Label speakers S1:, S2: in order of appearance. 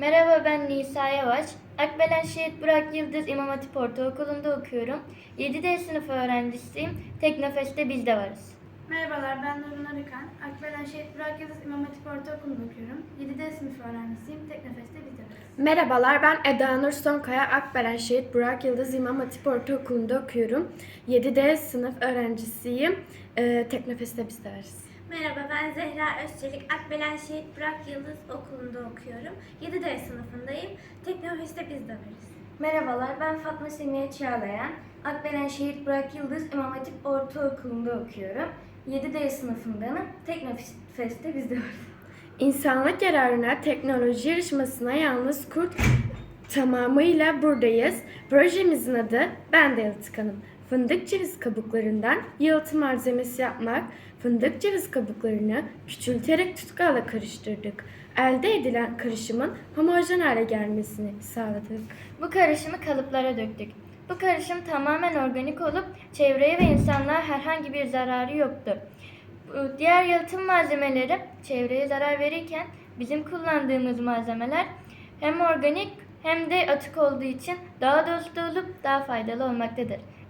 S1: Merhaba ben Nisa Yavaş. Akbelen Şehit Burak Yıldız İmam Hatip Ortaokulu'nda okuyorum. 7D sınıf öğrencisiyim. Teknofest'te biz de varız.
S2: Merhabalar ben Nurun Arıkan. Akbelen Şehit Burak Yıldız İmam Hatip Ortaokulu'nda okuyorum. 7D sınıf öğrencisiyim. Teknofest'te biz de varız.
S3: Merhabalar ben Eda Nur Sonkaya Akbelen Şehit Burak Yıldız İmam Hatip Ortaokulu'nda okuyorum. 7D sınıf öğrencisiyim. Ee, Teknofest'te biz de varız.
S4: Merhaba ben Zehra Özçelik. Akbelen Şehit Burak Yıldız Okulu'nda okuyorum. 7D sınıfındayım. Teknofest'te biz de varız.
S5: Merhabalar, ben Fatma Semiye Çağlayan. Akbelen Şehit Burak Yıldız İmam Hatip Ortaokulu'nda okuyorum. 7D sınıfındanım. Teknofest'te biz de varız.
S3: İnsanlık yararına teknoloji yarışmasına yalnız kurt tamamıyla buradayız. Projemizin adı Ben de Yalıtı Hanım. Fındık ceviz kabuklarından yalıtı malzemesi yapmak, fındık ceviz kabuklarını küçülterek tutkalla karıştırdık. Elde edilen karışımın homojen hale gelmesini sağladık.
S1: Bu karışımı kalıplara döktük. Bu karışım tamamen organik olup çevreye ve insanlığa herhangi bir zararı yoktu. Diğer yalıtım malzemeleri çevreye zarar verirken bizim kullandığımız malzemeler hem organik hem de atık olduğu için daha dostu olup daha faydalı olmaktadır.